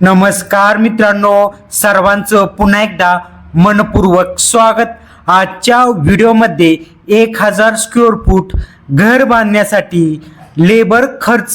नमस्कार मित्रांनो सर्वांचं पुन्हा एकदा मनपूर्वक स्वागत. आजच्या व्हिडिओमध्ये एक हजार स्क्वेअर फूट घर बांधण्यासाठी लेबर खर्च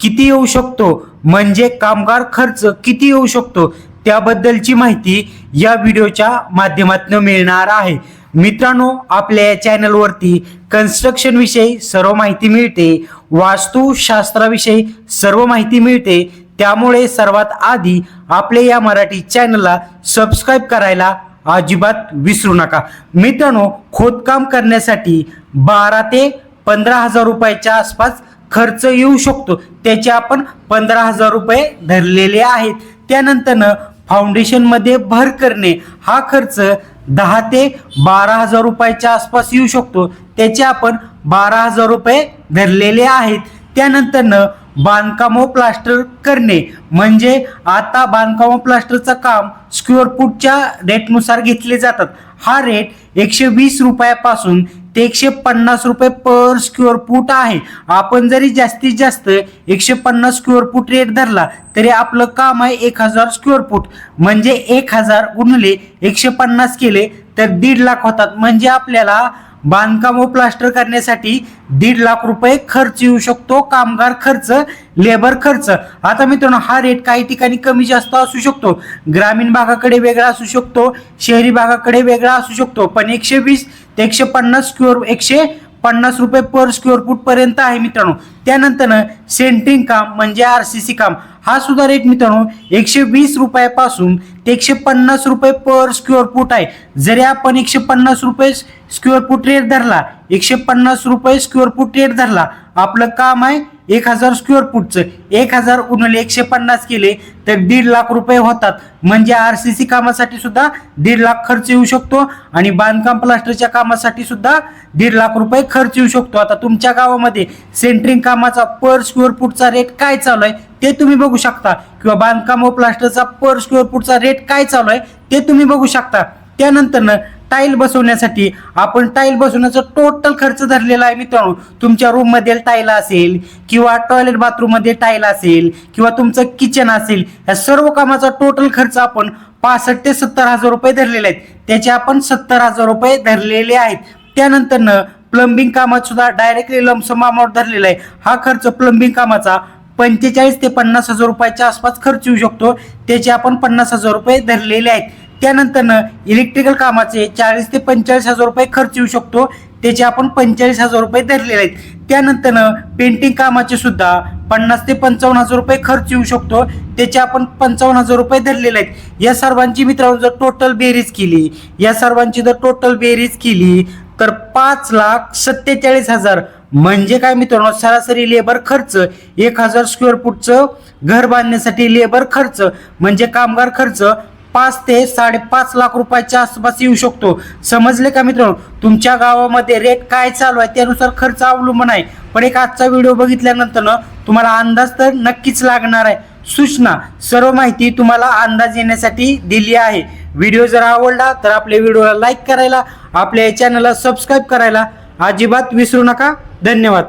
किती येऊ शकतो? म्हणजे कामगार खर्च किती येऊ शकतो? त्याबद्दलची माहिती या व्हिडिओच्या माध्यमातून मिळणार आहे. मित्रांनो आपल्या या चॅनलवरती कन्स्ट्रक्शन विषयी सर्व माहिती मिळते वास्तुशास्त्राविषयी सर्व माहिती मिळते. त्यामुळे सर्वात आधी आपल्या या मराठी चॅनलला सबस्क्राईब करायला अजिबात विसरू नका. मित्रांनो खोदकाम करण्यासाठी बारा ते पंधरा हजार रुपयाच्या आसपास खर्च येऊ शकतो. त्याचे आपण पंधरा हजार रुपये धरलेले आहेत. त्यानंतरनं फाउंडेशनमध्ये भर करणे हा खर्च दहा ते बारा हजार रुपयाच्या आसपास येऊ शकतो. त्याचे आपण बारा हजार रुपये धरलेले आहेत. त्यानंतरनं बांधकाम प्लास्टर करणे. म्हणजे आता बांधकाम प्लास्टरचं काम स्क्वेअर फूटच्या रेटनुसार घेतले जातात. हा रेट एकशे वीस रुपयापासून ते एकशे पन्नास रुपये पर स्क्वेअर फूट आहे. आपण जरी जास्तीत जास्त एकशे पन्नास स्क्वेअर फूट रेट धरला तरी आपलं काम आहे एक हजार स्क्वेअर फूट म्हणजे एक हजार गुणले एकशे पन्नास केले तर दीड लाख होतात. म्हणजे आपल्याला बांधकाम व प्लास्टर करण्यासाठी दीड लाख रुपये खर्च येऊ शकतो. कामगार खर्च लेबर खर्च. आता मित्रांनो हा रेट काही ठिकाणी कमी जास्त असू शकतो. ग्रामीण भागाकडे वेगळा असू शकतो. शहरी भागाकडे वेगळा असू शकतो. पण एकशे वीस ते एकशे पन्नास किंवा एकशे पन्नास रुपये पर स्क्वेअर फूट पर्यंत आहे मित्रांनो. त्यानंतर सेंटिंग काम म्हणजे आर सी सी काम. हा सुद्धा रेट मित्रांनो एकशे वीस रुपयापासून ते एकशे पन्नास रुपये पर स्क्वेअर फूट आहे. जरी आपण एकशे पन्नास रुपये स्क्वेअर फूट रेट धरला एकशे पन्नास रुपये स्क्वेअर फूट रेट धरला आपलं काम आहे एक हजार स्क्वेअर फूटचं एक हजार उन्हाळे एकशे पन्नास केले तर दीड लाख रुपये होतात. म्हणजे आर सी सी कामासाठी सुद्धा दीड लाख खर्च येऊ शकतो आणि बांधकाम प्लास्टरच्या कामासाठी सुद्धा दीड लाख रुपये खर्च येऊ शकतो. आता तुमच्या गावामध्ये सेंट्रिंग कामाचा पर स्क्वेअर फूटचा रेट काय चालू आहे ते तुम्ही बघू शकता. किंवा बांधकाम व प्लास्टरचा पर स्क्वेअर फूटचा रेट काय चालू आहे ते तुम्ही बघू शकता. त्यानंतरनं टाईल बसवण्यासाठी. आपण टाईल बसवण्याचा टोटल खर्च धरलेला आहे मित्रांनो. तुमच्या रूममध्ये टाईल असेल किंवा टॉयलेट बाथरूममध्ये टाईल असेल किंवा तुमचं किचन असेल या सर्व कामाचा टोटल खर्च आपण पासष्ट ते सत्तर हजार रुपये धरलेले आहेत. त्याचे आपण सत्तर हजार रुपये धरलेले आहेत. त्यानंतरनं प्लंबिंग कामात सुद्धा डायरेक्टली लमसम अमाऊंट धरलेला आहे. हा खर्च प्लंबिंग कामाचा पंचेचाळीस ते पन्नास हजार रुपयाच्या आसपास खर्च येऊ शकतो. त्याचे आपण पन्नास हजार रुपये धरलेले आहेत. त्यानंतरनं इलेक्ट्रिकल कामाचे चाळीस ते पंचेचाळीस हजार रुपये खर्च येऊ शकतो. त्याचे आपण पंचेचाळीस हजार रुपये धरलेले आहेत. त्यानंतरनं पेंटिंग कामाचे सुद्धा पन्नास ते पंचावन्न हजार रुपये खर्च येऊ शकतो. त्याचे आपण पंचावन्न हजार रुपये धरलेले आहेत. या सर्वांची मित्रांनो जर टोटल बेरीज केली या सर्वांची जर टोटल बेरीज केली तर पाच लाख सत्तेचाळीस हजार. म्हणजे काय मित्रांनो सरासरी लेबर खर्च एक हजार स्क्वेअर फूटचं घर बांधण्यासाठी लेबर खर्च म्हणजे कामगार खर्च पाच ते साडेपाच लाख रुपयाच्या आसपास येऊ शकतो. समजले का मित्रांनो? तुमच्या गावामध्ये रेट काय चालू आहे त्यानुसार खर्च अवलंबून आहे. पण एक आजचा व्हिडिओ बघितल्यानंतर ना तुम्हाला अंदाज तर नक्कीच लागणार आहे. सूचना सर्व माहिती तुम्हाला अंदाज येण्यासाठी दिली आहे. व्हिडिओ जर आवडला तर आपल्या व्हिडिओला लाईक करायला आपल्या चॅनलला सबस्क्राईब करायला अजिबात विसरू नका. धन्यवाद.